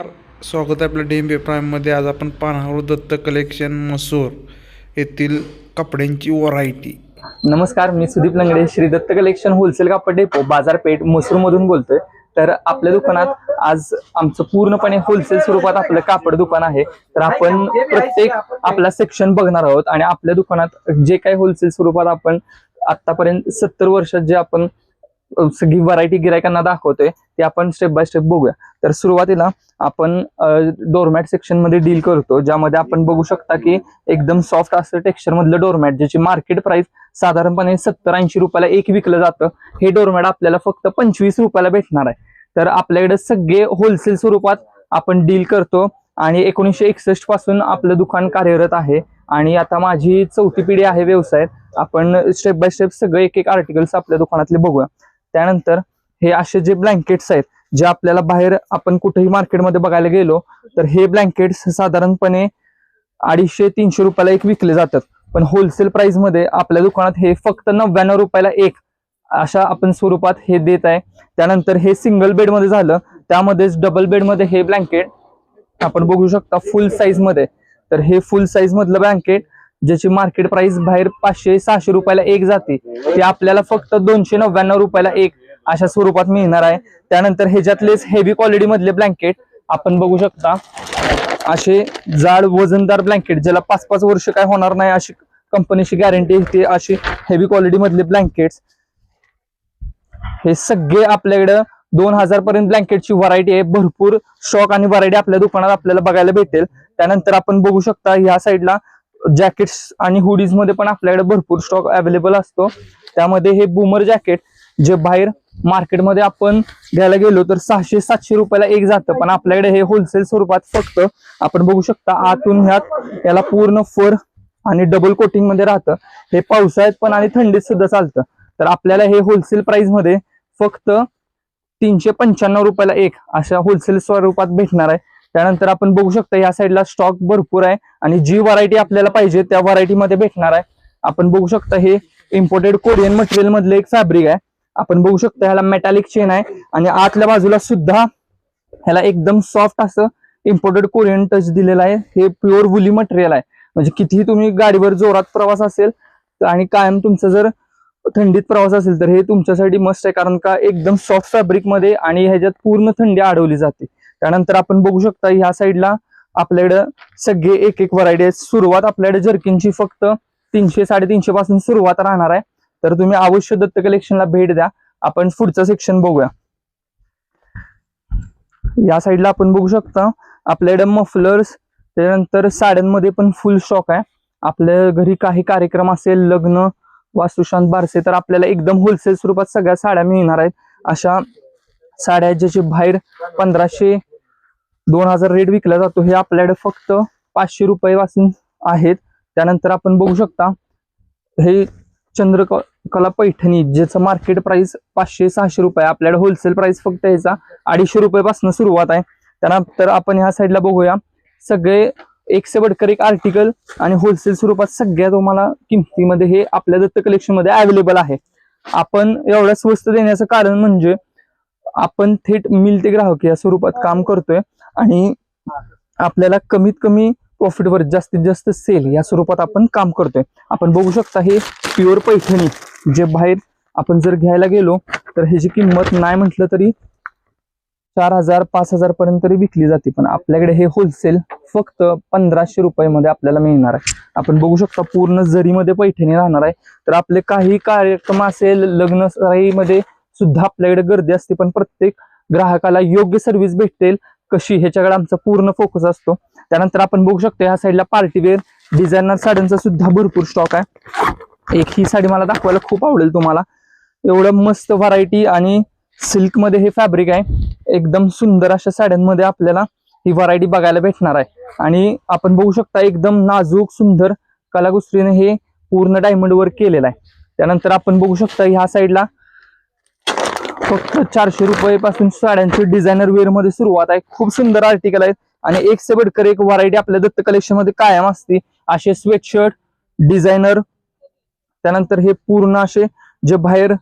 स्वागत आहे आपल्या डी एम प्राईममध्ये आज आपण पाहणार दत्त कलेक्शन मसूर येथील कपड्यांची व्हरायटी नमस्कार मी सुदीप लंगडे श्री दत्त कलेक्शन होलसेल कापड डेपो बाजारपेठ मसूरमधून बोलतोय. तर आपल्या दुकानात आज आमचं पूर्णपणे होलसेल स्वरूपात आपलं कापड दुकान आहे. तर आपण प्रत्येक आपला सेक्शन बघणार आहोत आणि आपल्या दुकानात जे काही होलसेल स्वरूपात आपण आतापर्यंत सत्तर वर्षात जे आपण सगळी व्हरायटी गिरायकांना दाखवतोय ते आपण स्टेप बाय स्टेप बघूया. तर सुरुवातीला आपण डोरमॅट सेक्शनमध्ये डील करतो ज्यामध्ये आपण बघू शकता की एकदम सॉफ्ट असं टेक्स्चर मधलं डोरमॅट ज्याची मार्केट प्राइस साधारणपणे सत्तर ऐंशी रुपयाला एक विकलं जातं. हे डोरमॅट आपल्याला फक्त पंचवीस रुपयाला भेटणार आहे. तर आपल्याकडे सगळे होलसेल स्वरूपात आपण डील करतो आणि एकोणीसशे एकसष्टपासून आपलं दुकान कार्यरत आहे. आणि आता माझी चौथी पिढी आहे व्यवसायात. आपण स्टेप बाय स्टेप सगळे एक एक आर्टिकल्स आपल्या दुकानातले बघूया. त्यानंतर हे असे जे ब्लँकेट्स आहेत जे आपल्याला बाहेर आपण कुठेही मार्केटमध्ये बघायला गेलो तर हे ब्लँकेट्स साधारणपणे अडीचशे तीनशे रुपयाला एक विकले जातात. पण होलसेल प्राइसमध्ये आपल्या दुकानात हे फक्त नव्याण्णव रुपयाला एक अशा आपण स्वरूपात हे देत आहे. त्यानंतर हे सिंगल बेडमध्ये झालं त्यामध्येच डबल बेडमध्ये हे ब्लँकेट आपण बघू शकता फुल साईजमध्ये तर हे फुल साईज मधलं ब्लँकेट ज्याची मार्केट प्राइस बाहेर पाचशे सहाशे रुपयाला एक जाते. ते आपल्याला फक्त दोनशे नव्याण्णव रुपयाला एक अशा स्वरूपात मिळणार आहे. त्यानंतर ह्याच्यातलेच हेवी क्वालिटी मधले ब्लँकेट आपण बघू शकता. असे जाड वजनदार ब्लँकेट ज्याला पाच पाच वर्ष काय होणार नाही अशी कंपनीची गॅरंटी येते. अशी हेवी क्वालिटी मधले ब्लँकेट हे सगळे आपल्याकडं दोन हजार पर्यंत ब्लँकेटची व्हरायटी आहे. भरपूर स्टॉक आणि व्हरायटी आपल्या दुकानात आपल्याला बघायला भेटेल. त्यानंतर आपण बघू शकता ह्या साईडला जॅकेट्स आणि हुडीजमध्ये पण आपल्याकडे भरपूर स्टॉक अवेलेबल असतो. त्यामध्ये हे बुमर जॅकेट जे बाहेर मार्केटमध्ये आपण घ्यायला गेलो तर सहाशे सातशे रुपयाला एक जातं. पण आपल्याकडे हे होलसेल स्वरूपात फक्त आपण बघू शकता आतून ह्यात याला पूर्ण फर आणि डबल कोटिंगमध्ये राहतं. हे पावसाळ्यात पण आणि थंडीत सुद्धा चालतं. तर आपल्याला हे होलसेल प्राइसमध्ये फक्त तीनशे पंच्याण्णव रुपयाला एक अशा होलसेल स्वरूपात भेटणार आहे. त्यानंतर आपण बघू शकता या साईडला स्टॉक भरपूर आहे आणि जी व्हरायटी आपल्याला पाहिजे त्या व्हरायटीमध्ये भेटणार आहे. आपण बघू शकता हे इम्पोर्टेड कोरियन मटेरियल मधलं एक फॅब्रिक आहे. आपण बघू शकता ह्याला मेटॅलिक चेन आहे. आणि आतल्या बाजूला सुद्धा ह्याला एकदम सॉफ्ट असं इम्पोर्टेड कोरियन टच दिलेलं आहे. हे प्युअर वुली मटेरियल आहे. म्हणजे कितीही तुम्ही गाडीवर जोरात प्रवास असेल तर आणि कायम तुमचं जर थंडीत प्रवास असेल तर हे तुमच्यासाठी मस्त आहे. कारण का एकदम सॉफ्ट फॅब्रिकमध्ये आणि ह्याच्यात पूर्ण थंडी अडवली जाते. त्यानंतर आपण बघू शकता ह्या साईडला आपल्याकडं सगळे एक एक व्हरायटी आहे सुरुवात आपल्याकडे जर्किनची फक्त तीनशे साडेतीनशे पासून सुरुवात राहणार आहे. तर तुम्ही अवश्य दत्त कलेक्शनला भेट द्या. आपण पुढचं सेक्शन बघूया. या साईडला आपण बघू शकता आपल्याकडे मफलर्स त्यानंतर साड्यांमध्ये पण फुल स्टॉक आहे. आपल्या घरी काही कार्यक्रम असेल लग्न वास्तुशांत बारसे तर आपल्याला एकदम होलसेल स्वरूपात सगळ्या साड्या मिळणार आहेत. अशा साड्या ज्याचे बाहेर पंधराशे दोन हजार रेट विकला जातो. हे आपल्याकडे फक्त पाचशे रुपये पासून आहेत. त्यानंतर आपण बघू शकता हे चंद्रकला पैठणी ज्याचं मार्केट प्राइस पाचशे सहाशे रुपये आपल्याकडे होलसेल प्राइस फक्त ह्याचा अडीचशे रुपयापासून सुरुवात आहे. त्यानंतर आपण ह्या साईडला बघूया. सगळे एक से बडकर एक आर्टिकल आणि होलसेल स्वरूपात सगळ्या तुम्हाला किमतीमध्ये हे आपल्या दत्त कलेक्शनमध्ये अवेलेबल आहे. आपण एवढ्या स्वस्त देण्याचं कारण म्हणजे आपण थेट मिल ते ग्राहक या स्वरूपात काम करतोय. आणि आपल्याला कमीत कमी प्रॉफिटवर जास्तीत जास्त सेल या स्वरूपात आपण काम करतोय. आपण बघू शकता हे प्युअर पैठणी जे बाहेर आपण जर घ्यायला गेलो तर ह्याची किंमत नाही म्हटलं तरी चार हजार पाच हजार पर्यंत तरी विकली जाते. पण आपल्याकडे हे होलसेल फक्त पंधराशे रुपयामध्ये आपल्याला मिळणार आहे. आपण बघू शकता पूर्ण जरीमध्ये पैठणी राहणार आहे. तर आपले काही कार्यक्रम असेल लग्न सराईमध्ये सुद्धा आपल्याकडे गर्दी असते पण प्रत्येक ग्राहकाला योग्य सर्व्हिस भेटेल. कशी ह्याच्याकडे आमचा पूर्ण फोकस असतो. त्यानंतर आपण बघू शकतो ह्या साईडला पार्टीवेअर डिझायनर साड्यांचा सुद्धा भरपूर स्टॉक आहे. एक ही साडी मला दाखवायला खूप आवडेल तुम्हाला. एवढं मस्त व्हरायटी आणि सिल्कमध्ये हे फॅब्रिक आहे. एकदम सुंदर अशा साड्यांमध्ये आपल्याला ही व्हरायटी बघायला भेटणार आहे. आणि आपण बघू शकता एकदम नाजूक सुंदर कलाकुसरीने हे पूर्ण डायमंड वर्क केलेलं आहे. त्यानंतर आपण बघू शकता ह्या साईडला फक्त चारशे रुपये पासून साड्यांची डिझायनर वेअरमध्ये सुरुवात आहे. खूप सुंदर आर्टिकल आहेत. आणि एक से बडकर एक व्हरायटी आपल्या दत्त कलेक्शनमध्ये कायम असते. असे स्वेटशर्ट डिझायनर त्यानंतर हे पूर्ण असे जे बाहेर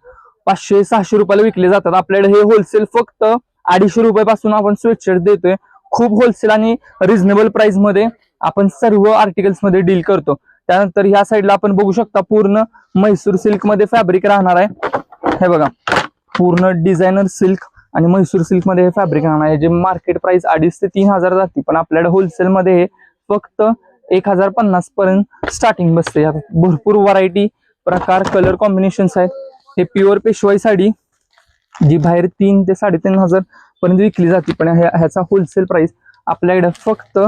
पाचशे सहाशे रुपयाला विकले जातात. आपल्याकडे हे होलसेल फक्त अडीचशे रुपयापासून आपण स्वेटशर्ट देतोय. खूप होलसेल आणि रिझनेबल प्राइसमध्ये आपण सर्व आर्टिकल्समध्ये डील करतो. त्यानंतर ह्या साईडला आपण बघू शकता पूर्ण म्हैसूर सिल्कमध्ये फॅब्रिक राहणार आहे. हे बघा. पूर्ण डिझायनर सिल्क आणि म्हैसूर सिल्कमध्ये हे फॅब्रिक राहणार आहे. जे मार्केट प्राइस अडीच ते तीन हजार जाते. पण आपल्याकडे होलसेलमध्ये हे फक्त एक हजार पन्नास पर्यंत स्टार्टिंग बसते. यात भरपूर व्हरायटी प्रकार कलर कॉम्बिनेशन्स आहेत. हे प्युअर पेशवाई साडी जी बाहेर तीन ते साडेतीन हजार पर्यंत विकली जाते. पण ह्याचा होलसेल प्राइस आपल्याकडे फक्त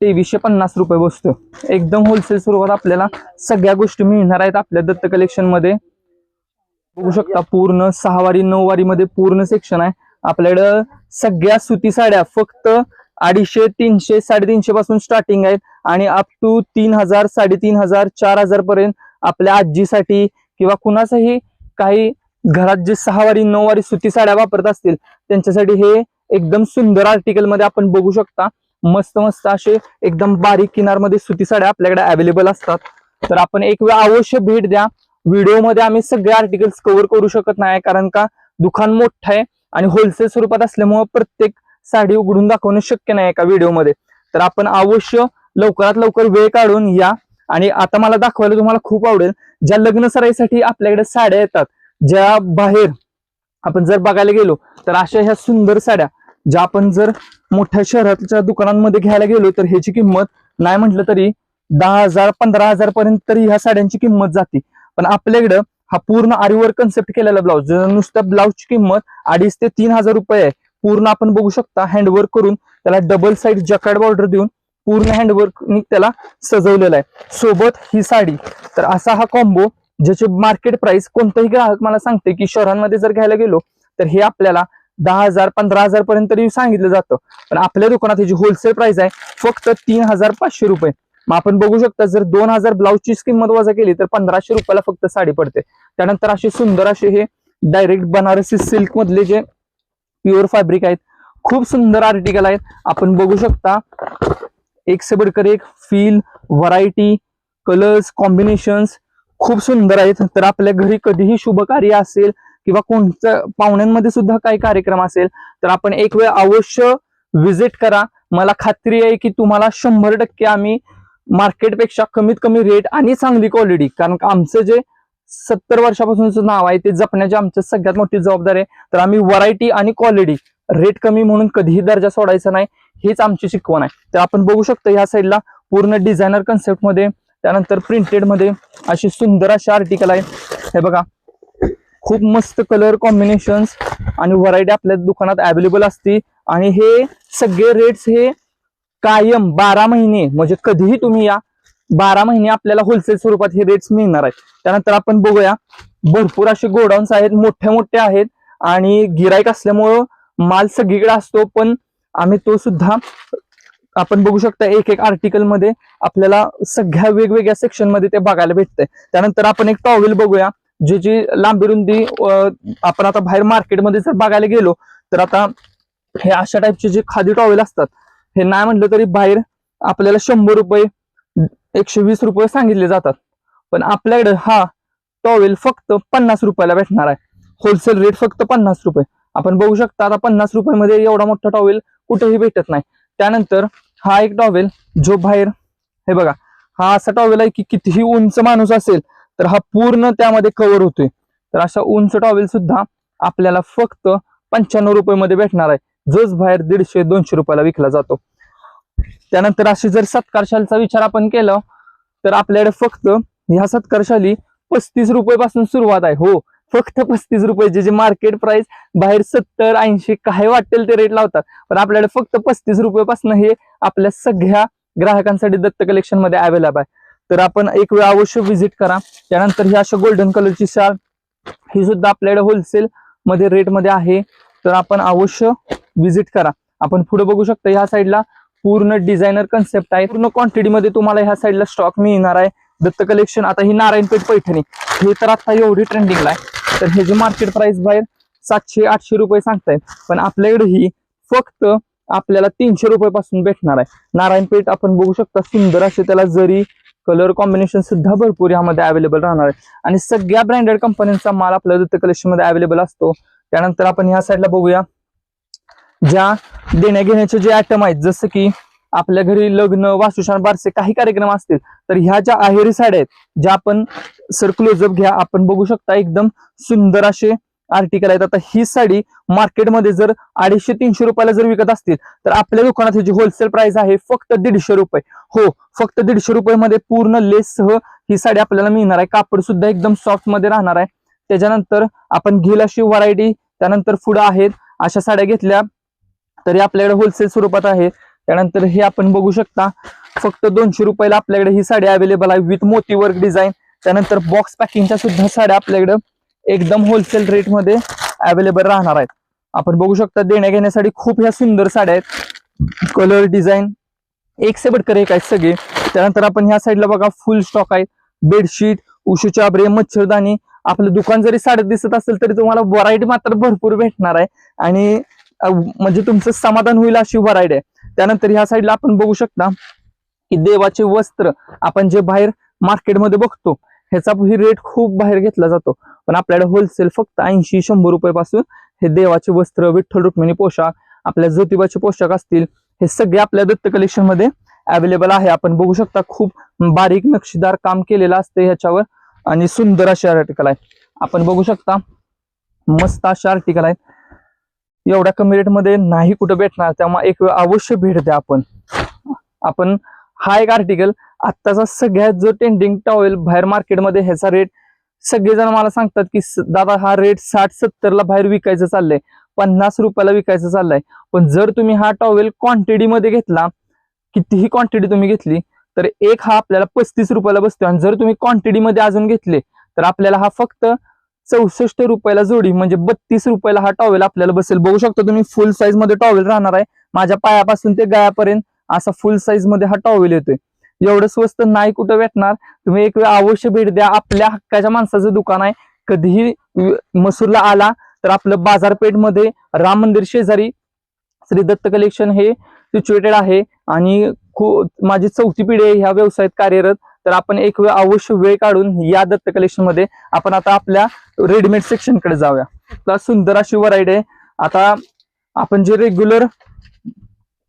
तेवीसशे पन्नास रुपये बसतो एकदम होलसेल स्वरूपात आपल्याला सगळ्या गोष्टी मिळणार आहेत आपल्या दत्त कलेक्शनमध्ये बघू शकता पूर्ण सहा वारी नऊ वारी मध्ये पूर्ण सेक्शन आहे. आपल्याकडं सगळ्या सुती साड्या फक्त अडीचशे तीनशे साडेतीनशे पासून स्टार्टिंग आहेत. आणि अप टू तीन हजार साडेतीन हजार चार हजार पर्यंत आपल्या आजीसाठी किंवा कुणाचाही काही घरात जे सहा वारी नऊ वारी सुती साड्या वापरत असतील त्यांच्यासाठी हे एकदम सुंदर आर्टिकलमध्ये आपण बघू शकता. मस्त मस्त असे एकदम बारीक किनारमध्ये सुती साड्या आपल्याकडे अवेलेबल असतात. तर आपण एक वेळ अवश्य भेट द्या. व्हिडिओमध्ये आम्ही सगळे आर्टिकल्स कव्हर करू शकत नाही कारण का दुकान मोठं आहे आणि होलसेल स्वरूपात असल्यामुळं प्रत्येक साडी उघडून दाखवणं शक्य नाही एका व्हिडिओमध्ये. तर आपण अवश्य लवकरात लवकर वेळ काढून या. आणि आता मला दाखवायला तुम्हाला खूप आवडेल ज्या लग्न सराईसाठी आपल्याकडे साड्या येतात ज्या बाहेर आपण जर बघायला गेलो तर अशा ह्या सुंदर साड्या ज्या आपण जर मोठ्या शहरातच्या दुकानांमध्ये घ्यायला गेलो तर ह्याची किंमत नाही म्हटलं तरी दहा हजार पंधरा हजार पर्यंत तरी ह्या साड्यांची किंमत जाते. पण आपल्याकडं हा पूर्ण आरीवर कन्सेप्ट केलेला ब्लाऊज नुसत्या ब्लाऊजची किंमत अडीच ते तीन हजार रुपये आहे. पूर्ण आपण बघू शकता हँडवर्क करून त्याला डबल साईड जकार्ड बॉर्डर देऊन पूर्ण हँडवर्कनी त्याला सजवलेला आहे. सोबत ही साडी. तर असा हा कॉम्बो ज्याचे मार्केट प्राइस कोणताही ग्राहक मला सांगते की शहरांमध्ये जर घ्यायला गेलो तर हे आपल्याला दहा हजार पंधरा हजार पर्यंत सांगितलं जातं. पण आपल्या दुकानात जी होलसेल प्राइस आहे फक्त तीन हजार पाचशे रुपये. मग आपण बघू शकता जर दोन हजार ब्लाऊजची किंमत वजा केली तर पंधराशे रुपयाला फक्त साडी पडते. त्यानंतर असे सुंदर असे हे डायरेक्ट बनारसी सिल्क मधले जे प्युअर फॅब्रिक आहेत खूप सुंदर आर्टिकल आहेत. आपण बघू शकता एक से एक फील व्हरायटी कलर्स कॉम्बिनेशन्स खूप सुंदर आहेत. तर आपल्या घरी कधीही शुभ कार्य असेल किंवा कोणत्या पाहुण्यांमध्ये सुद्धा काही कार्यक्रम असेल तर आपण एक वेळ अवश्य विजिट करा. मला खात्री आहे की तुम्हाला शंभर टक्के आम्ही मार्केटपेक्षा कमीत कमी रेट आणि चांगली क्वालिटी कारण का आमचं जे सत्तर वर्षापासूनचं नाव आहे ते जपण्याची आमची सगळ्यात मोठी जबाबदारी आहे. तर आम्ही व्हरायटी आणि क्वालिटी रेट कमी म्हणून कधीही दर्जा सोडायचा नाही हेच आमची शिकवण आहे. तर आपण बघू शकतो ह्या साईडला पूर्ण डिझायनर कन्सेप्टमध्ये त्यानंतर प्रिंटेडमध्ये अशी सुंदर अशी आर्टिकल आहे. हे बघा. खूप मस्त कलर कॉम्बिनेशन्स आणि व्हरायटी आपल्या दुकानात अवेलेबल असते आणि हे सगळे रेट्स हे कायम बारा महिने म्हणजे कधीही तुम्ही या बारा महिने आपल्याला होलसेल स्वरूपात हे रेट्स मिळणार आहेत. त्यानंतर आपण बघूया भरपूर असे गोडाऊन्स आहेत मोठे मोठे आहेत आणि गिराईक असल्यामुळं माल सगळीकडे असतो पण आम्ही तो सुद्धा आपण बघू शकता एक एक आर्टिकलमध्ये आपल्याला सगळ्या वेगवेगळ्या सेक्शनमध्ये ते बघायला भेटतंय. त्यानंतर आपण एक टॉवेल बघूया जी जी लांबी रुंदी आपण आता बाहेर मार्केटमध्ये जर बघायला गेलो तर आता हे अशा टाईपचे जे खादी टॉवेल असतात हे नाही म्हटलं तरी बाहेर आपल्याला शंभर रुपये एकशे वीस रुपये सांगितले जातात. पण आपल्याकडे हा टॉवेल फक्त पन्नास रुपयाला भेटणार आहे. होलसेल रेट फक्त पन्नास रुपये. आपण बघू शकता आता पन्नास रुपयामध्ये एवढा मोठा टॉवेल कुठेही भेटत नाही. त्यानंतर हा एक टॉवेल जो बाहेर हे बघा हा असा टॉवेल आहे की कितीही उंच माणूस असेल तर हा पूर्ण त्यामध्ये कव्हर होतोय. तर अशा उंच टॉवेल सुद्धा आपल्याला फक्त पंच्याण्णव रुपये मध्ये भेटणार आहे. जोच बाहेर दीडशे दोनशे रुपयाला विकला जातो. त्यानंतर अशी जर सत्कारशालीचा विचार आपण केला तर आपल्याकडे फक्त ह्या सत्कारशाली पस्तीस रुपयेपासून सुरुवात आहे. हो फक्त पस्तीस रुपये जे जे मार्केट प्राइस बाहेर सत्तर ऐंशी काय वाटेल ते रेट लावतात. पण आपल्याकडे फक्त पस्तीस रुपयेपासून हे आपल्या सगळ्या ग्राहकांसाठी दत्त कलेक्शनमध्ये अवेलेबल आहे. तर आपण एक वेळ अवश्य व्हिजिट करा. त्यानंतर ही अशा गोल्डन कलरची शाल ही सुद्धा आपल्याकडे होलसेल मध्ये रेटमध्ये आहे. तर आपण अवश्य व्हिजिट करा. आपण पुढे बघू शकता ह्या साईडला पूर्ण डिझायनर कन्सेप्ट आहे. पूर्ण क्वांटिटीमध्ये तुम्हाला ह्या साईडला स्टॉक मिळणार आहे. दत्त कलेक्शन आता ही नारायणपेठ पैठणी. हे तर आता एवढी ट्रेंडिंगला आहे. तर हे जे मार्केट प्राइस बाहेर सातशे आठशे रुपये सांगतायत. पण आपल्याकडे ही फक्त आपल्याला तीनशे रुपये पासून भेटणार आहे. नारायणपेठ आपण बघू शकता सुंदर असे त्याला जरी कलर कॉम्बिनेशन सुद्धा भरपूर यामध्ये अवेलेबल राहणार आहे. आणि सगळ्या ब्रँडेड कंपन्यांचा माल आपल्या दत्त कलेक्शनमध्ये अवेलेबल असतो. त्यानंतर आपण ह्या साईडला बघूया. ज्या देण्याघेण्याचे जे आयटम आहेत जसं की आपल्या घरी लग्न वासुशान बारसे काही कार्यक्रम असतील तर ह्या ज्या आहेरी साड्या आहेत ज्या आपण सर क्लोजअप घ्या आपण बघू शकता एकदम सुंदर असे आर्टिकल आहेत. आता ही साडी मार्केटमध्ये जर अडीचशे तीनशे रुपयाला जर विकत असतील तर आपल्या दुकानात जी होलसेल प्राइस आहे फक्त दीडशे रुपये. हो फक्त दीडशे रुपयामध्ये पूर्ण लेस सह ही साडी आपल्याला मिळणार आहे. कापड सुद्धा एकदम सॉफ्टमध्ये राहणार आहे. त्याच्यानंतर आपण घेईल अशी व्हरायटी त्यानंतर पुढं आहेत. अशा साड्या घेतल्या तरी आपल्याकडे होलसेल स्वरूपात आहे. त्यानंतर हे आपण बघू शकता फक्त दोनशे रुपयाला आपल्याकडे ही साडी अवेलेबल आहे विथ मोती वर्क डिझाईन त्यानंतर बॉक्स पॅकिंगच्या सुद्धा साड्या आपल्याकडे एकदम होलसेल रेटमध्ये अवेलेबल राहणार आहेत. आपण बघू शकता देण्या घेण्यासाठी खूप ह्या सुंदर साड्या आहेत. कलर डिझाईन एक से बडकर एक आहेत सगळे. त्यानंतर आपण ह्या साईडला बघा फुल स्टॉक आहे. बेडशीट उशू चाबरे मच्छरदाणी. आपलं दुकान जरी साडे दिसत असेल तरी तुम्हाला व्हरायटी मात्र भरपूर भेटणार आहे. आणि म्हणजे तुमचं समाधान होईल अशी व्हरायटी आहे. त्यानंतर ह्या साईडला आपण बघू शकता की देवाचे वस्त्र आपण जे बाहेर मार्केटमध्ये बघतो ह्याचा ही रेट खूप बाहेर घेतला जातो. पण आपल्याकडे होलसेल फक्त ऐंशी शंभर रुपये पासून हे देवाचे वस्त्र विठ्ठल रुक्मिणी पोशाख आपल्या ज्योतिबाचे पोशाख असतील हे सगळे आपल्या दत्त कलेक्शनमध्ये अवेलेबल आहे. आपण बघू शकता खूप बारीक नक्षीदार काम केलेलं असते ह्याच्यावर आणि सुंदर अशी आर्टिकल आहे. आपण बघू शकता मस्त असे आर्टिकल आहेत एवढ्या कमी रेटमध्ये नाही कुठं भेटणार त्यामुळे एक वेळ अवश्य भेट द्या आपण. आपण हा एक आर्टिकल आत्ताचा सगळ्यात जो टेंडिंग टॉवेल बाहेर मार्केटमध्ये ह्याचा रेट सगळेजण मला सांगतात की दादा हा रेट साठ सत्तरला बाहेर विकायचं चाललंय पन्नास रुपयाला विकायचं चाललंय. पण जर तुम्ही हा टॉवेल क्वांटिटीमध्ये घेतला कितीही क्वांटिटी तुम्ही घेतली तर एक हा आपल्याला पस्तीस रुपयाला बसतो आणि जर तुम्ही क्वांटिटीमध्ये अजून घेतले तर आपल्याला हा फक्त चौसष्ट रुपयाला जोडी म्हणजे बत्तीस रुपयाला हा टॉवेल आपल्याला बसेल. बघू शकता तुम्ही फुल साईजमध्ये टॉवेल राहणार आहे. माझ्या पायापासून ते गळ्यापर्यंत असा फुल साईजमध्ये हा टॉवेल येतोय. एवढं स्वस्त नाही कुठं भेटणार. तुम्ही एक वेळ अवश्य भेट द्या. आपल्या हक्काच्या माणसाचं दुकान आहे. कधीही मसूरला आला तर आपलं बाजारपेठमध्ये राम मंदिर शेजारी श्री दत्त कलेक्शन हे सिच्युएटेड आहे. आणि खूप माझी चौथी पिढी आहे ह्या व्यवसायात कार्यरत. तर आपण एक वेळ अवश्य वेळ काढून या दत्त कलेक्शनमध्ये आपण आता आपल्या रेडीमेड सेक्शनकडे जाऊया. आता सुंदर अशी व्हरायटी आहे. आता आपण जे रेग्युलर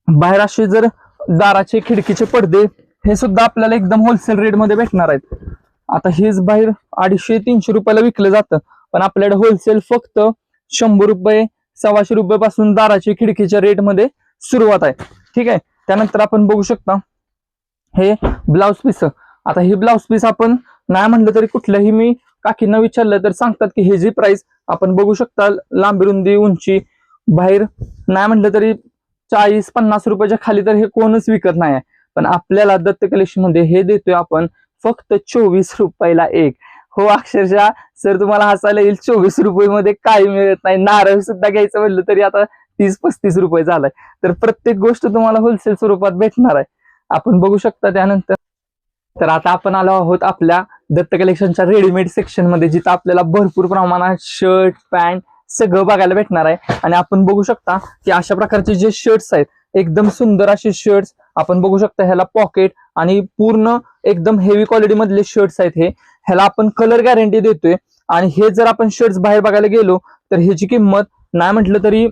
बाहेर असे जर दाराचे खिडकीचे पडदे हे सुद्धा आपल्याला एकदम होलसेल रेटमध्ये भेटणार आहेत. आता हेच बाहेर अडीचशे तीनशे रुपयाला विकलं जातं. पण आपल्याकडे होलसेल फक्त शंभर रुपये सव्वाशे रुपयापासून दाराची खिडकीच्या रेटमध्ये सुरुवात आहे. ठीक आहे? त्यानंतर आपण बघू शकता हे ब्लाउज पीस आता हे ब्लाउज पीस आपण नाही म्हणलं तरी कुठल्याही मी काकींना विचारलं तर सांगतात की हे जी प्राइस आपण बघू शकता लांबी रुंदी उंची बाहेर नाही म्हणलं तरी चाळीस पन्नास रुपयाच्या खाली तर हे कोणच विकत नाही पण आपल्याला दत्त कलेक्शनमध्ये हे देतोय आपण फक्त चोवीस रुपयाला एक. हो अक्षरशः सर तुम्हाला हसायला येईल चोवीस रुपये मध्ये काही मिळत नाही. नारळ सुद्धा घ्यायचं म्हणलं तरी आता तीस पस्तीस रुपये झालाय. तर प्रत्येक गोष्ट तुम्हाला होलसेल स्वरूपात भेटणार आहे. आपण बघू शकता त्यानंतर. तर आता आपण आलो आहोत आपल्या दत्त कलेक्शनच्या रेडीमेड सेक्शनमध्ये जिथं आपल्याला भरपूर प्रमाणात शर्ट पॅन्ट सगळं बघायला भेटणार आहे. आणि आपण बघू शकता की अशा प्रकारचे जे शर्ट्स आहेत एकदम सुंदर असे शर्ट्स आपण बघू शकता ह्याला पॉकेट आणि पूर्ण एकदम हेवी क्वालिटी मधले शर्ट्स आहेत हे. ह्याला आपण कलर गॅरंटी देतोय. आणि हे जर आपण शर्ट्स बाहेर बघायला गेलो तर ह्याची किंमत नाही म्हटलं तरी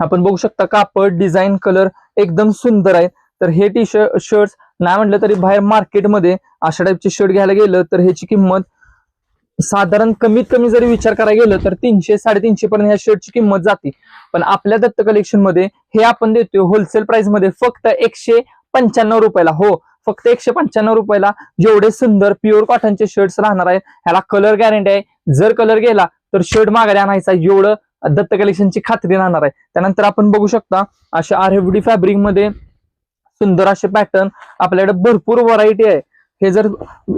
आपण बघू शकता कापड डिझाईन कलर एकदम सुंदर आहे तर हे टी शर्ट शर्ट्स नाही म्हटलं तरी बाहेर मार्केटमध्ये अशा टाईपचे शर्ट घ्यायला गेलं तर ह्याची किंमत साधारण कमीत कमी जरी विचार करायला गेलं तर तीनशे साडेतीनशे पर्यंत ह्या शर्टची किंमत जाते. पण आपल्या दत्त कलेक्शनमध्ये हे आपण देतोय होलसेल प्राइसमध्ये फक्त एकशे पंच्याण्णव रुपयाला. हो फक्त एकशे पंच्याण्णव रुपयाला जेवढे सुंदर प्युअर कॉटनचे शर्ट्स राहणार आहेत ह्याला कलर गॅरंटी आहे. जर कलर गेला तर शर्ट माघारी आणायचा एवढं दत्त कलेक्शनची खात्री राहणार आहे. त्यानंतर आपण बघू शकता अशा आर एफ डी फॅब्रिकमध्ये सुंदर असे पॅटर्न आपल्याकडे भरपूर व्हरायटी आहे. हे जर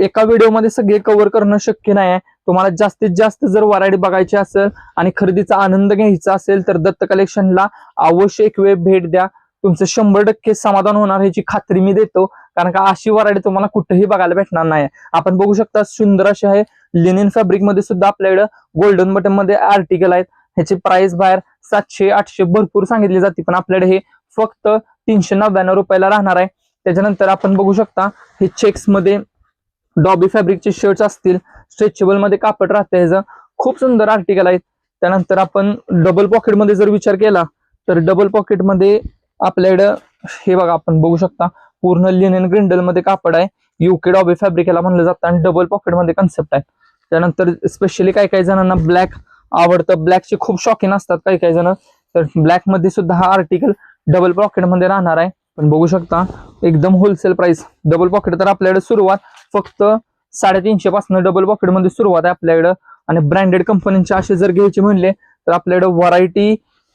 एका व्हिडिओमध्ये सगळे कव्हर करणं शक्य नाही आहे तुम्हाला जास्तीत जास्त जर व्हरायटी बघायची असेल आणि खरेदीचा आनंद घ्यायचा असेल तर दत्त कलेक्शनला अवश्य एक वेळ भेट द्या. तुमचं शंभर टक्के समाधान होणार ह्याची खात्री मी देतो. कारण का अशी व्हरायटी तुम्हाला कुठेही बघायला भेटणार नाही आपण बघू शकता सुंदर असे आहे. लिनिन फॅब्रिकमध्ये सुद्धा आपल्याकडे गोल्डन बटनमध्ये आर्टिकल आहेत. ह्याची प्राइस बाहेर सातशे आठशे भरपूर सांगितली जाते. पण आपल्याकडे हे फक्त तीनशे नव्याण्णव रुपयाला राहणार आहे. त्याच्यानंतर आपण बघू शकता हे चेक्समध्ये डॉबी फॅब्रिकचे शर्ट्स असतील स्ट्रेचेबलमध्ये कापड राहते ह्याचं. खूप सुंदर आर्टिकल आहेत. त्यानंतर आपण डबल पॉकेटमध्ये जर विचार केला तर डबल पॉकेटमध्ये आपल्याकडं हे बघा आपण बघू शकता पूर्ण लिनेन ग्रिंडलमध्ये कापड आहे. युके डॉबे फॅब्रिक याला म्हणलं जातं आणि डबल पॉकेटमध्ये कन्सेप्ट आहे त्यानंतर स्पेशली काही काही जणांना ब्लॅक आवडतं. ब्लॅकचे खूप शौकीन असतात काही काही जण. तर ब्लॅकमध्ये सुद्धा हा आर्टिकल डबल पॉकेटमध्ये राहणार आहे. पण बघू शकता एकदम होलसेल प्राइस डबल पॉकेट तर आपल्याकडे सुरुवात फक्त साडेतीनशे पासून डबल पॉकेटमध्ये सुरुवात आहे आपल्याकडं. आणि ब्रँडेड कंपन्यांचे असे जर घ्यायचे म्हणले तर आपल्याकडे व्हरायटी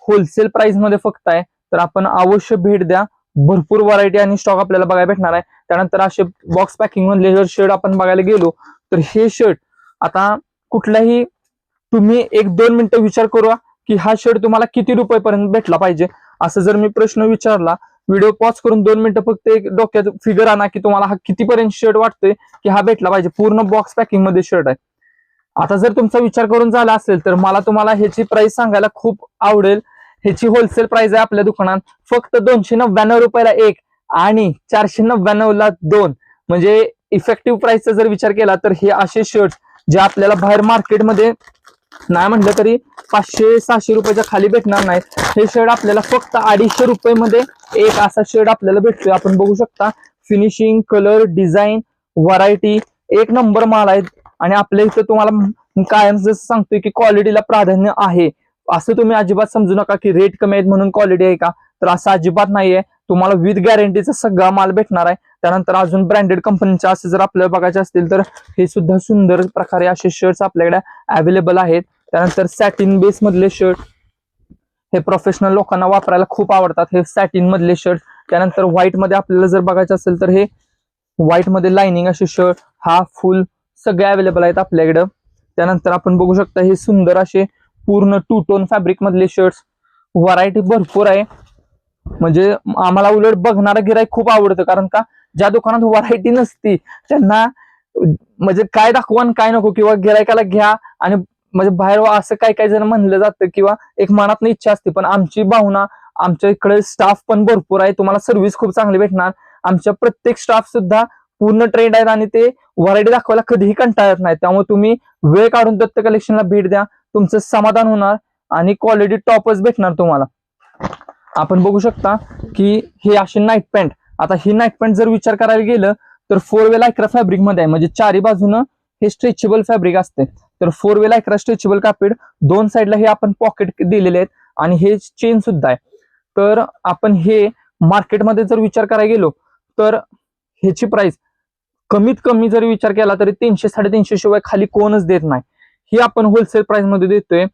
होलसेल प्राइसमध्ये फक्त आहे. तर आपण अवश्य भेट द्या. भरपूर व्हरायटी आणि स्टॉक आपल्याला बघायला भेटणार आहे. त्यानंतर असे बॉक्स पॅकिंग मधले जर शर्ट आपण बघायला गेलो तर हे शर्ट आता कुठलाही तुम्ही एक दोन मिनिटं विचार करू की हा शर्ट तुम्हाला किती रुपयेपर्यंत भेटला पाहिजे? असं जर मी प्रश्न विचारला व्हिडिओ पॉज करून दोन मिनिटं फक्त एक डोक्यात फिगर आणा की तुम्हाला हा कितीपर्यंत शर्ट वाटतोय की हा भेटला पाहिजे. पूर्ण बॉक्स पॅकिंगमध्ये शर्ट आहे. आता जर तुमचा विचार करून झाला असेल तर मला तुम्हाला ह्याची प्राइस सांगायला खूप आवडेल. ह्याची होलसेल प्राइस आहे आपल्या दुकानात. फक्त दोनशे नव्याण्णव रुपयाला एक आणि चारशे नव्याण्णव ला दोन. म्हणजे इफेक्टिव्ह प्राइसचा जर विचार केला तर हे असे शर्ट जे आपल्याला बाहेर मार्केटमध्ये नाही म्हटलं तरी पाचशे सहाशे रुपयाच्या खाली भेटणार नाही. हे शर्ट आपल्याला फक्त अडीचशे रुपये मध्ये एक असा शर्ट आपल्याला भेटतोय. आपण बघू शकता फिनिशिंग कलर डिझाईन व्हरायटी एक नंबर माल आहे. आणि आपल्या इथं तुम्हाला कायम जसं सांगतोय की क्वालिटीला प्राधान्य आहे. असं तुम्ही अजिबात समजू नका की रेट कमी आहेत म्हणून क्वालिटी आहे का? तर असं अजिबात नाहीये. तुम्हाला विथ गॅरंटीचा सगळा माल भेटणार आहे. त्यानंतर अजून ब्रँडेड कंपनीचे असे जर आपल्याला बघायचे असतील तर हे सुद्धा सुंदर प्रकारे असे शर्ट्स आपल्याकडे अवेलेबल आहेत. त्यानंतर सॅटिन बेस मधले शर्ट हे प्रोफेशनल लोकांना वापरायला खूप आवडतात. हे सॅटिन मधले शर्ट त्यानंतर व्हाईटमध्ये आपल्याला जर बघायचं असेल तर हे व्हाईटमध्ये लाइनिंग असे शर्ट हा फुल सगळे अवेलेबल आहेत आपल्याकडं. त्यानंतर आपण बघू शकता हे सुंदर असे पूर्ण टू टोन फॅब्रिक मधले शर्ट्स व्हरायटी भरपूर आहे. म्हणजे आम्हाला उलट बघणारा गिराईक खूप आवडतं कारण का ज्या दुकानात व्हरायटी नसती त्यांना म्हणजे काय दाखवा आणि काय नको किंवा गिरायकाला घ्या आणि म्हणजे बाहेर असं काय काय जण म्हणलं जातं किंवा एक मनात इच्छा असते पण आमची भावना आमच्या इकडे स्टाफ पण भरपूर आहे तुम्हाला सर्व्हिस खूप चांगली भेटणार. आमच्या प्रत्येक स्टाफ सुद्धा पूर्ण ट्रेंड आहेत आणि ते व्हरायटी दाखवायला कधीही कंटाळत नाही त्यामुळे तुम्ही वेळ काढून दत्त कलेक्शनला भेट द्या तुमचं समाधान होणार आणि क्वालिटी टॉपच भेटणार तुम्हाला. आपण बघू शकता की हे असे नाईट पॅन्ट आता ही नाईट पॅन्ट जर विचार करायला गेलं तर फोर वे लायक्रा फॅब्रिकमध्ये आहे. म्हणजे चारी बाजूनं हे स्ट्रेचेबल फॅब्रिक असते. तर फोर वे लायक्रा स्ट्रेचेबल कापड दोन साईडला हे आपण पॉकेट दिलेले आहेत आणि हे चेन सुद्धा आहे. तर आपण हे मार्केटमध्ये जर विचार करायला गेलो तर ह्याची प्राइस कमीत कमी जर विचार केला तरी तीनशे साडेतीनशे शिवाय खाली कोणच देत नाही. ही आपण होलसेल प्राइसमध्ये देतोय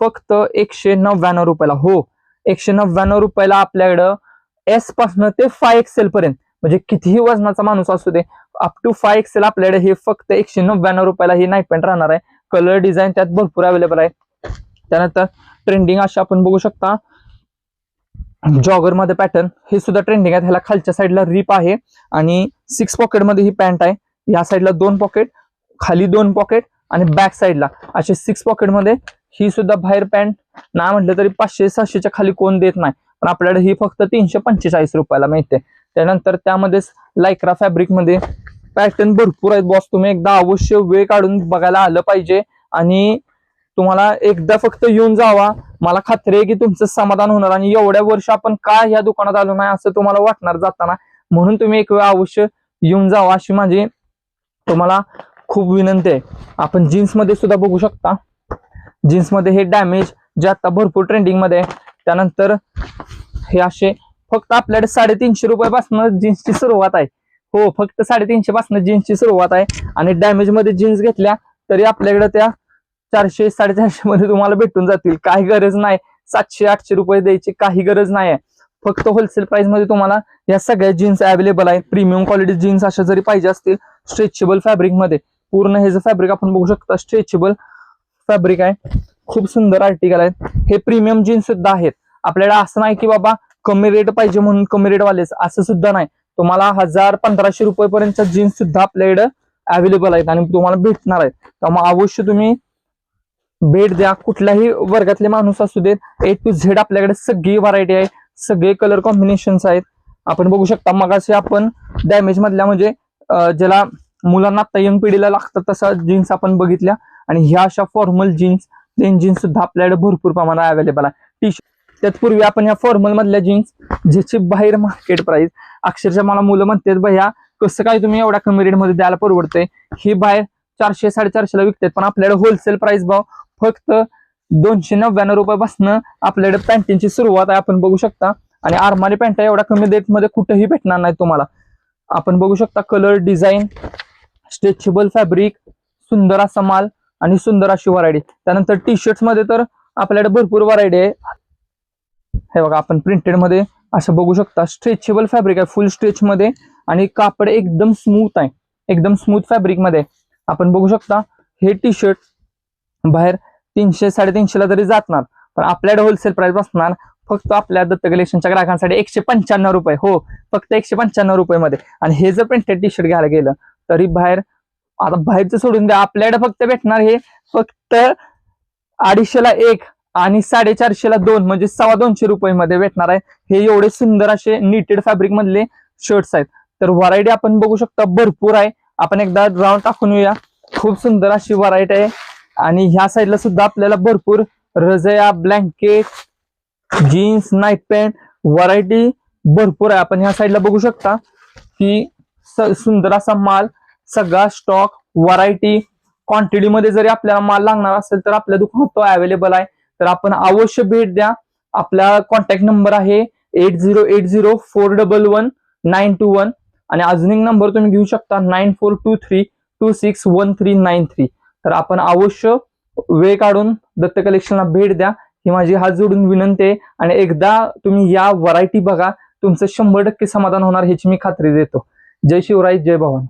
फक्त एकशे नव्याण्णव रुपयाला. हो एकशे नव्याण्णव रुपयाला आपल्याकडं एस पासनं ते फाय एक्सेल पर्यंत. म्हणजे कितीही वजनाचा माणूस असू दे अप टू फाय एक्सेल आपल्याकडे हे फक्त एकशे नव्याण्णव रुपयाला ही नाईट पॅन्ट राहणार आहे. कलर डिझाईन त्यात भरपूर अवेलेबल आहे. त्यानंतर ट्रेंडिंग अशी आपण बघू शकता. जॉगरमध्ये पॅटर्न हे सुद्धा ट्रेंडिंग आहे ह्याला खालच्या साईडला रिप आहे आणि सिक्स पॉकेटमध्ये ही पॅन्ट आहे. या साईडला दोन पॉकेट खाली दोन पॉकेट आणि बॅक साईडला असे सिक्स पॉकेटमध्ये ही सुद्धा बाहेर पॅन्ट. नाही म्हटलं तरी पाचशे सहाशेच्या खाली कोण देत नाही. पण आपल्याकडे ही फक्त तीनशे पंचेचाळीस रुपयाला मिळते. त्यानंतर त्यामध्येच लायक्रा फॅब्रिकमध्ये पॅटर्न भरपूर आहेत बॉस तुम्ही एकदा अवश्य वेळ काढून बघायला आलं पाहिजे. आणि तुम्हाला एकदा फक्त येऊन जावा. मला खात्री आहे की तुमचं समाधान होणार आणि एवढ्या वर्ष आपण का या दुकानात आलो नाही असं तुम्हाला वाटणार जाताना. म्हणून तुम्ही एक वेळ अवश्य येऊन जावा अशी माझी तुम्हाला खूप विनंती आहे. आपण जीन्समध्ये सुद्धा बघू शकता. जीन्समध्ये हे डॅमेज जे आता भरपूर ट्रेंडिंगमध्ये आहे त्यानंतर हे असे फक्त आपल्याकडे साडेतीनशे रुपयापासून जीन्सची सुरुवात आहे. हो फक्त साडेतीनशे पासून जीन्सची सुरुवात आहे आणि डॅमेजमध्ये जीन्स घेतल्या तरी आपल्याकडे त्या चारशे साडेचारशे मध्ये तुम्हाला भेटून जातील. काही गरज नाही. सातशे आठशे रुपये द्यायची काही गरज नाही आहे. फक्त होलसेल प्राइसमध्ये तुम्हाला या सगळ्या जीन्स अवेलेबल आहेत प्रीमियम क्वालिटी जीन्स अशा जरी पाहिजे असतील स्ट्रेचेबल फॅब्रिकमध्ये. पूर्ण हे जे फॅब्रिक आपण बघू शकता स्ट्रेचेबल फॅब्रिक आहे. खूप सुंदर आर्टिकल आहेत. हे प्रीमियम जीन्स सुद्धा आहेत. आपल्याला असं नाही की बाबा कमी रेट पाहिजे म्हणून कमी रेट वालेच असं सुद्धा नाही. तुम्हाला हजार पंधराशे रुपये पर्यंतच्या जीन्स सुद्धा आपल्याकडे अवेलेबल आहेत आणि तुम्हाला भेटणार आहेत. त्यामुळे अवश्य तुम्ही भेट द्या. कुठल्याही वर्गातले माणूस असू देत ए टू झेड आपल्याकडे सगळी व्हरायटी आहे. सगळे कलर कॉम्बिनेशन्स आहेत. आपण बघू शकता मगाशी आपण डॅमेज मधल्या म्हणजे ज्याला मुलांना आता यंग पिढीला लागतात तसा जीन्स आपण बघितल्या. आणि ह्या अशा फॉर्मल जीन्स प्लेन जीन्स सुद्धा आपल्याकडे भरपूर प्रमाणात अवेलेबल आहे. टी शर्ट त्यातपूर्वी आपण या फॉर्मल मधल्या जीन्स ज्याची बाहेर मार्केट प्राइस अक्षरशः मला मुलं म्हणतात भैया कसं काय तुम्ही एवढ्या कमी रेटमध्ये द्यायला परवडतंय? ही बाहेर चारशे साडेचारशेला विकतात पण आपल्याकडे होलसेल प्राइस भाव फक्त दोनशे नव्याण्णव रुपयापासून आपल्याकडे पॅन्टींची सुरुवात आहे आपण बघू शकता. आणि आरमारी पॅन्ट एवढ्या कमी रेटमध्ये कुठेही भेटणार नाही तुम्हाला. आपण बघू शकता कलर डिझाईन स्ट्रेचेबल फॅब्रिक सुंदर असा माल आणि सुंदर अशी व्हरायटी त्यानंतर टी शर्ट्समध्ये तर आपल्याकडे भरपूर व्हरायटी आहे. हे बघा आपण प्रिंटेडमध्ये असं बघू शकता स्ट्रेचेबल फॅब्रिक आहे फुल स्ट्रेच मध्ये आणि कापड एकदम स्मूथ आहे. एकदम स्मूथ फॅब्रिकमध्ये. आपण बघू शकता हे टी शर्ट बाहेर तीनशे साडेतीनशेला तरी जातणार. पण आपल्याकडे होलसेल प्राइस बसणार फक्त आपल्या दत्त कलेक्शनच्या ग्राहकांसाठी एकशे पंच्याण्णव रुपये. हो फक्त एकशे पंच्याण्णव रुपये मध्ये. आणि हे जर प्रिंटेड टी शर्ट घ्यायला गेलं तरी बाहेर आता बाहेरचं सोडून द्या. आपल्याकडे फक्त भेटणार हे फक्त अडीचशेला एक आणि साडेचारशेला दोन म्हणजे सव्वा दोनशे रुपये मध्ये भेटणार आहे. हे एवढे सुंदर असे निटेड फॅब्रिक मधले शर्ट्स आहेत. तर व्हरायटी आपण बघू शकता भरपूर आहे. आपण एकदा राऊंड टाकून येऊया. खूप सुंदर अशी व्हरायटी आहे. आणि ह्या साईडला सुद्धा आपल्याला भरपूर रजया blanket jeans night pant variety भरपूर आहे. आपण ह्या साईडला बघू शकता की सुंदर असा माल सगळा स्टॉक व्हरायटी क्वांटिटीमध्ये जरी आपल्याला माल लागणार असेल तर आपल्या दुकानात तो अवेलेबल आहे. तर आपण अवश्य भेट द्या. आपला कॉन्टॅक्ट नंबर आहे eight zero eight zero four double one nine two one आणि अजून एक नंबर तुम्ही घेऊ शकता nine four two three two six one three nine three तर आपण अवश्य वेळ काढून दत्त कलेक्शनला भेट द्या. ही माझी हात जोडून विनंती आहे आणि एकदा तुम्ही या व्हरायटी बघा. तुमचं शंभर टक्के समाधान होणार ह्याची मी खात्री देतो. जय शिवराय जय भवानी.